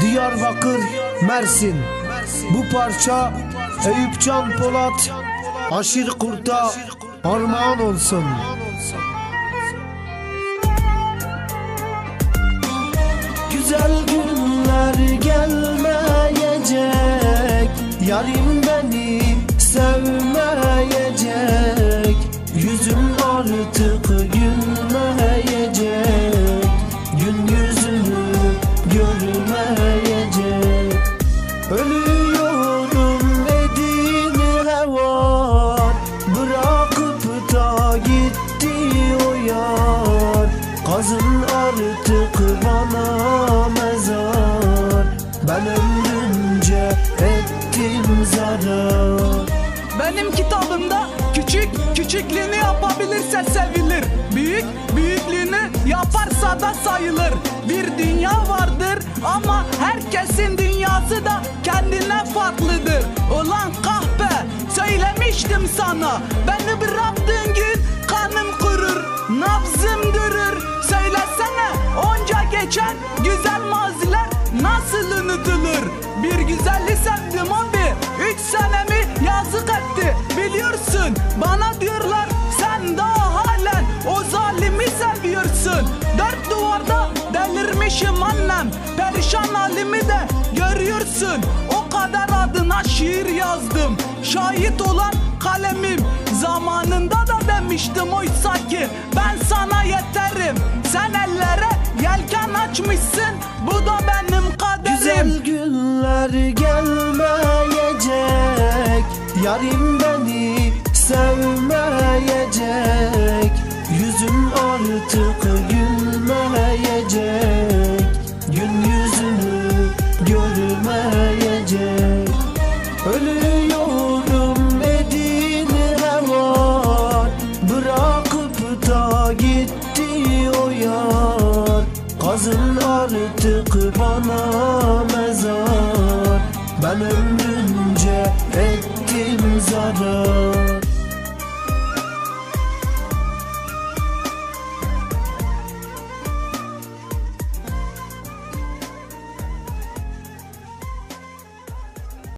Diyarbakır, Mersin. Bu parça Eyüp Can Polat Aşir Kurt'a armağan olsun. Güzel günler gelmeyecek Yarim beni sevmeyecek. Yüzüm artık gülmeyecek gitti o yar Kazın artık bana mezar Ben ömrümce ettim zarar Benim kitabımda küçük küçüklüğünü yapabilirse sevilir. Büyük büyüklüğünü yaparsa da sayılır. Bir dünya vardır ama herkesin dünyası da kendine farklıdır. Ulan kahpe söylemiştim sana. Beni bıraktığın gün delirmişim annem. Perişan halimi de görüyorsun. O kadar adına şiir yazdım. Şahit olan kalemim. Zamanında da demiştim oysa ki ben sana yeterim. Sen ellere yelken açmışsın. Bu da benim kaderim. Güzel günler gelmeyecek Yarim beni sevmeyecek Ölüyorum edini hevan Bırakıp da gitti o yar. Kazın artık bana mezar. Ben zarar